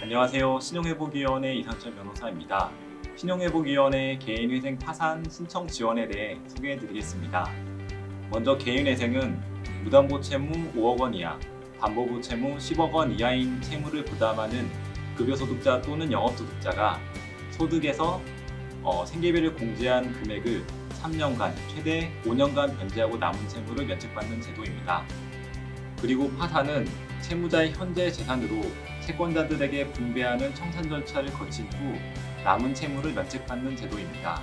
안녕하세요. 신용회복위원회 이상철 변호사입니다. 신용회복위원회 개인회생 파산 신청 지원에 대해 소개해드리겠습니다. 먼저 개인회생은 무담보 채무 5억 원 이하, 담보부 채무 10억 원 이하인 채무를 부담하는 급여소득자 또는 영업소득자가 소득에서 어, 생계비를 공제한 금액을 3년간 최대 5년간 변제하고 남은 채무를 면책받는 제도입니다. 그리고 파산은 채무자의 현재 재산으로 채권자들에게 분배하는 청산 절차를 거친 후 남은 채무를 면책받는 제도입니다.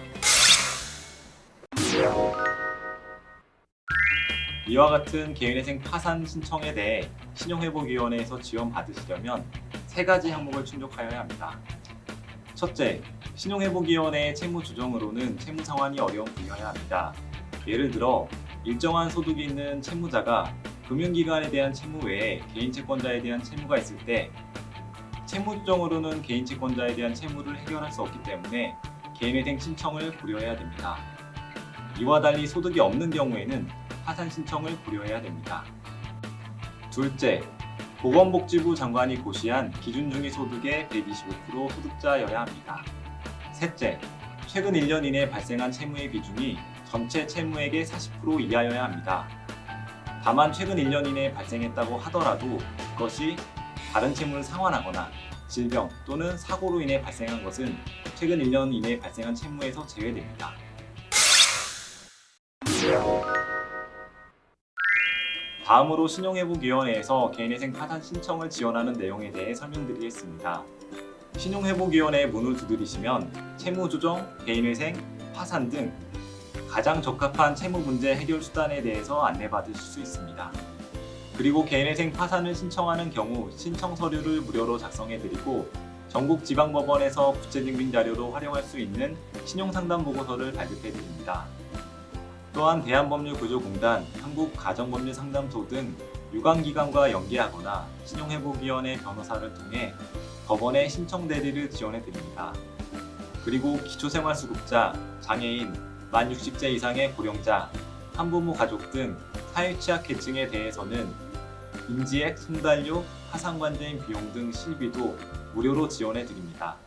이와 같은 개인회생 파산 신청에 대해 신용회복위원회에서 지원받으시려면 세 가지 항목을 충족하여야 합니다. 첫째, 신용회복위원회의 채무 조정으로는 채무 상환이 어려운 분야여야 합니다. 예를 들어 일정한 소득이 있는 채무자가 금융기관에 대한 채무 외에 개인 채권자에 대한 채무가 있을 때 채무 조정으로는 개인 채권자에 대한 채무를 해결할 수 없기 때문에 개인회생 신청을 고려해야 됩니다. 이와 달리 소득이 없는 경우에는 파산 신청을 고려해야 됩니다. 둘째, 보건복지부 장관이 고시한 기준 중위 소득의 125% 소득자여야 합니다. 셋째, 최근 1년 이내 발생한 채무의 비중이 전체 채무액의 40% 이하여야 합니다. 다만 최근 1년 이내에 발생했다고 하더라도 그것이 다른 채무를 상환하거나 질병 또는 사고로 인해 발생한 것은 최근 1년 이내에 발생한 채무에서 제외됩니다. 다음으로 신용회복위원회에서 개인회생 파산 신청을 지원하는 내용에 대해 설명드리겠습니다. 신용회복위원회에 문을 두드리시면 채무조정, 개인회생, 파산 등 가장 적합한 채무 문제 해결 수단에 대해서 안내받으실 수 있습니다. 그리고 개인회생 파산을 신청하는 경우 신청 서류를 무료로 작성해드리고 전국 지방법원에서 부채증빙 자료로 활용할 수 있는 신용상담 보고서를 발급해드립니다. 또한 대한법률구조공단, 한국가정법률상담소 등 유관기관과 연계하거나 신용회복위원회 변호사를 통해 법원에 신청 대리를 지원해드립니다. 그리고 기초생활수급자, 장애인, 만 60세 이상의 고령자, 한부모 가족 등 사회 취약 계층에 대해서는 인지액, 손달료, 파산관제인 비용 등 실비도 무료로 지원해 드립니다.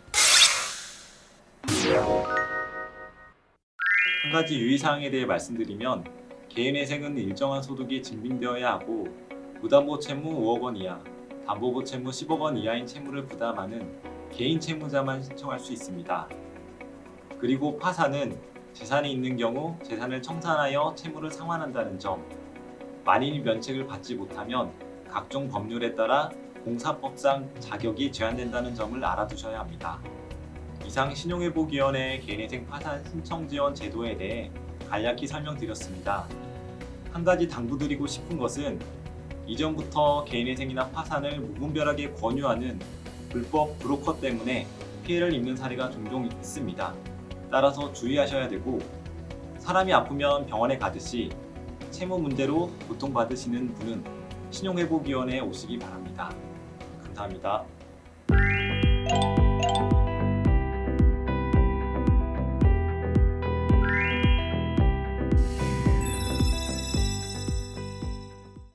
한 가지 유의사항에 대해 말씀드리면 개인회생은 일정한 소득이 증빙되어야 하고 무담보 채무 5억 원 이하, 담보부 채무 10억 원 이하인 채무를 부담하는 개인 채무자만 신청할 수 있습니다. 그리고 파산은 재산이 있는 경우 재산을 청산하여 채무를 상환한다는 점, 만인이 면책을 받지 못하면 각종 법률에 따라 공사법상 자격이 제한된다는 점을 알아두셔야 합니다. 이상 신용회복위원회의 개인회생 파산 신청 지원 제도에 대해 간략히 설명드렸습니다. 한 가지 당부드리고 싶은 것은 이전부터 개인회생이나 파산을 무분별하게 권유하는 불법 브로커 때문에 피해를 입는 사례가 종종 있습니다. 따라서 주의하셔야 되고 사람이 아프면 병원에 가듯이 채무 문제로 고통받으시는 분은 신용회복위원회에 오시기 바랍니다. 감사합니다.